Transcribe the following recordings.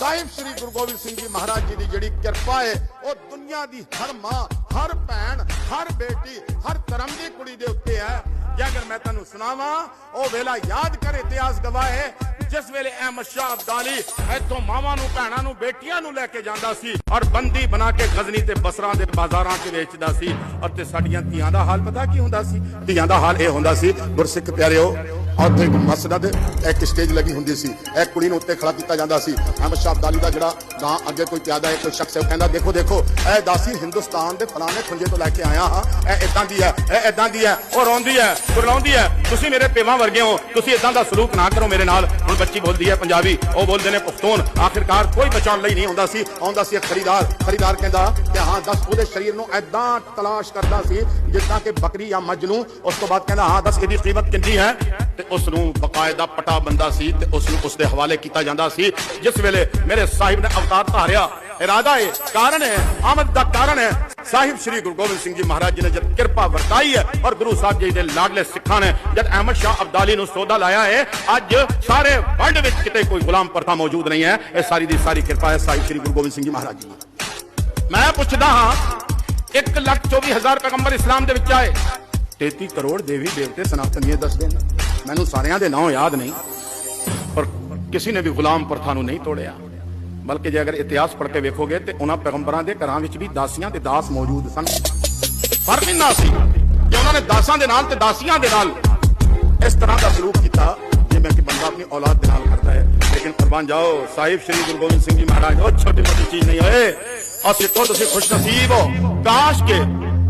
ਸਾਹਿਬ ਸ੍ਰੀ ਗੁਰੂ ਗੋਬਿੰਦ ਸਿੰਘ ਜੀ ਮਹਾਰਾਜ ਜੀ ਦੀ ਜਿਹੜੀ ਕਿਰਪਾ ਹੈ ਉਹ ਦੁਨੀਆ ਦੀ ਹਰ ਮਾਂ, ਹਰ ਭੈਣ, ਹਰ ਬੇਟੀ, ਹਰ ਧਰਮ ਦੀ ਕੁੜੀ ਦੇ ਉੱਤੇ ਹੈ। ਜੇ ਅਗਰ ਮੈਂ ਤੁਹਾਨੂੰ ਸੁਣਾਵਾਂ, ਉਹ ਵੇਲਾ ਯਾਦ ਕਰ ਇਤਿਹਾਸ ਗਵਾਹ ਜਿਸ ਵੇਲੇ ਅਹਿਮਦ ਸ਼ਾਹ ਅਬਦਾਲੀ ਇੱਥੋਂ ਮਾਵਾਂ ਨੂੰ, ਭੈਣਾਂ ਨੂੰ, ਬੇਟੀਆਂ ਨੂੰ ਲੈ ਕੇ ਜਾਂਦਾ ਸੀ ਔਰ ਬੰਦੀ ਬਣਾ ਕੇ ਗਜ਼ਨੀ ਤੇ ਬਸਰਾਂ ਦੇ ਬਾਜ਼ਾਰਾਂ 'ਚ ਵੇਚਦਾ ਸੀ। ਅਤੇ ਸਾਡੀਆਂ ਧੀਆਂ ਦਾ ਹਾਲ ਪਤਾ ਕੀ ਹੁੰਦਾ ਸੀ? ਧੀਆਂ ਦਾ ਹਾਲ ਇਹ ਹੁੰਦਾ ਸੀ, ਗੁਰਸਿੱਖ ਪਿਆਰਿਓ ਉੱਥੇ ਇੱਕ ਮਸਜਦ ਇੱਕ ਸਟੇਜ ਲੱਗੀ ਹੁੰਦੀ ਸੀ। ਇੱਕ ਕੁੜੀ ਨੂੰ ਉੱਤੇ ਖੜਾ ਕੀਤਾ ਜਾਂਦਾ ਸੀ। ਅਹਿਮਦ ਸ਼ਾਹ ਅਬਦਾਲੀ ਦਾ ਜਿਹੜਾ ਗਾਂ ਅੱਗੇ ਕੋਈ ਪਿਆਦਾ ਇੱਕ ਸ਼ਖਸ ਹੈ ਕਹਿੰਦਾ, ਦੇਖੋ ਦੇਖੋ, ਇਹ ਦਾਸੀ ਹਿੰਦੁਸਤਾਨ ਦੇ ਫਲਾਣੇ ਖੁੰਝੇ ਤੋਂ ਲੈ ਕੇ ਆਇਆ ਹਾਂ। ਇਹ ਇਦਾਂ ਦੀ ਹੈ, ਇਹ ਇਦਾਂ ਦੀ ਹੈ, ਉਹ ਰੋਂਦੀ ਹੈ ਕੁਰਲਾਉਂਦੀ ਹੈ। ਤੁਸੀਂ ਮੇਰੇ ਪੇਵਾਂ ਵਰਗੇ ਹੋ, ਤੁਸੀਂ ਇਦਾਂ ਦਾ ਸਲੂਕ ਨਾ ਕਰੋ ਮੇਰੇ ਨਾਲ। ਹੁਣ ਬੱਚੀ ਬੋਲਦੀ ਹੈ ਪੰਜਾਬੀ, ਉਹ ਬੋਲਦੇ ਨੇ ਪਖਤੂਨ। ਆਖਿਰਕਾਰ ਕੋਈ ਬਚਾਉਣ ਲਈ ਨਹੀਂ ਆਉਂਦਾ ਸੀ। ਆਉਂਦਾ ਸੀ ਖਰੀਦਾਰ ਖਰੀਦਾਰ ਕਹਿੰਦਾ ਕਿ ਹਾਂ, ਦੱਸ, ਉਹਦੇ ਸਰੀਰ ਨੂੰ ਐਦਾਂ ਤਲਾਸ਼ ਕਰਦਾ ਸੀ, ਜਿੱਦਾਂ ਕਿ ਬੱਕਰੀ ਜਾਂ ਮੱਝ ਨੂੰ। ਉਸ ਤੋਂ ਬਾਅਦ ਕਹਿੰਦਾ, ਹਾਂ, ਦੱਸ, ਇਹਦੀ ਕੀਮਤ ਕਿੰਨੀ ਹੈ? ਤੇ ਉਸ ਨੂੰ ਬਕਾਇਦਾ ਪਟਾ ਬੰਦਾ ਸੀ ਤੇ ਉਸ ਨੂੰ ਉਸ ਦੇ ਹਵਾਲੇ ਕੀਤਾ ਜਾਂਦਾ ਸੀ। ਜਿਸ ਵੇਲੇ ਮੇਰੇ ਸਾਹਿਬ ਨੇ ਅਵਤਾਰ ਧਾਰਿਆ, ਇਰਾਦਾ ਹੈ ਕਾਰਨ ਹੈ ਆਮਦ ਦਾ ਕਾਰਨ ਹੈ ਸਾਹਿਬ ਸ੍ਰੀ ਗੁਰੂ ਗੋਬਿੰਦ ਸਿੰਘ ਜੀ ਮਹਾਰਾਜ ਜੀ ਨੇ ਜਦ ਕਿਰਪਾ ਵਰਤਾਈ ਹੈ ਔਰ ਗੁਰੂ ਸਾਹਿਬ ਜੀ ਦੇ ਲਾਡਲੇ ਸਿੱਖਾਂ ਨੇ ਜਦ ਅਹਿਮਦ ਸ਼ਾਹ ਅਬਦਾਲੀ ਨੂੰ ਸੌਦਾ ਲਾਇਆ ਹੈ ਅੱਜ ਸਾਰੇ ਵਰਲਡ ਵਿੱਚ ਕਿਤੇ ਕੋਈ ਗੁਲਾਮ ਪ੍ਰਥਾ ਮੌਜੂਦ ਨਹੀਂ ਹੈ। ਇਹ ਸਾਰੀ ਦੀ ਸਾਰੀ ਕਿਰਪਾ ਹੈ ਸਾਹਿਬ ਸ੍ਰੀ ਗੁਰੂ ਗੋਬਿੰਦ ਸਿੰਘ ਜੀ ਮਹਾਰਾਜ ਜੀ ਮੈਂ ਪੁੱਛਦਾ ਹਾਂ 1 ਲੱਖ 24 ਹਜ਼ਾਰ ਪੈਗੰਬਰ ਇਸਲਾਮ ਦੇ ਵਿੱਚ ਆਏ। 33 ਕਰੋੜ ਦੇਵੀ ਦੇਵਤੇ ਸਨਾਤਨੀਏ ਦੱਸਦੇ ਨੇ। ਮੈਨੂੰ ਸਾਰਿਆਂ ਦੇ ਨਾਂ ਯਾਦ ਨਹੀਂ। ਪਰ ਕਿਸੇ ਨੇ ਵੀ ਗੁਲਾਮ ਪ੍ਰਥਾ ਨੂੰ ਨਹੀਂ ਤੋੜਿਆ। ਬਲਕਿ ਜੇ ਅਗਰ ਇਤਿਹਾਸ ਪੜ੍ਹ ਕੇ ਵੇਖੋਗੇ ਤੇ ਉਹਨਾਂ ਪੈਗੰਬਰਾਂ ਦੇ ਘਰਾਂ ਵਿੱਚ ਵੀ ਦਾਸੀਆਂ ਤੇ ਦਾਸ ਮੌਜੂਦ ਸਨ। ਫ਼ਰਕ ਇੰਨਾ ਸੀ ਕਿ ਉਹਨਾਂ ਨੇ ਦਾਸਾਂ ਦੇ ਨਾਲ ਤੇ ਦਾਸੀਆਂ ਦੇ ਨਾਲ ਇਸ ਤਰ੍ਹਾਂ ਦਾ ਸਲੂਕ ਕੀਤਾ ਜਿਵੇਂ ਕਿ ਬੰਦਾ ਆਪਣੀ ਔਲਾਦ ਦੇ ਨਾਲ ਕਰਦਾ ਹੈ। ਲੇਕਿਨ ਕੁਰਬਾਨ ਜਾਓ, ਸਾਹਿਬ ਸ੍ਰੀ ਗੁਰੂ ਗੋਬਿੰਦ ਸਿੰਘ ਜੀ ਮਹਾਰਾਜ, ਉਹ ਛੋਟੀ ਮੋਟੀ ਚੀਜ਼ ਨਹੀਂ ਹੋਏ ਔਰ ਸਿੱਖੋ ਤੁਸੀਂ ਖੁਸ਼ ਨਸੀਬ ਹੋ। ਕਾਸ਼ ਕਿ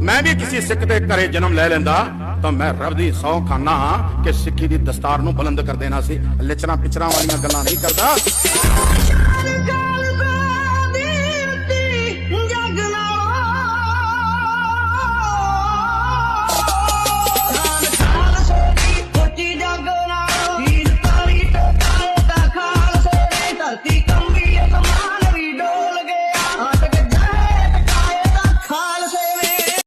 ਮੈਂ ਵੀ ਕਿਸੇ ਸਿੱਖ ਦੇ ਘਰੇ ਜਨਮ ਲੈ ਲੈਂਦਾ ਤਾਂ ਮੈਂ ਰੱਬ ਦੀ ਸੌ ਖਾਨਾ ਹਾਂ ਕਿ ਸਿੱਖੀ ਦੀ ਦਸਤਾਰ ਨੂੰ ਬੁਲੰਦ ਕਰ ਦੇਣਾ ਸੀ। ਲਿਚਣਾ ਪਿਚਰਾਂ ਵਾਲੀਆਂ ਗੱਲਾਂ ਨਹੀਂ ਕਰਦਾ।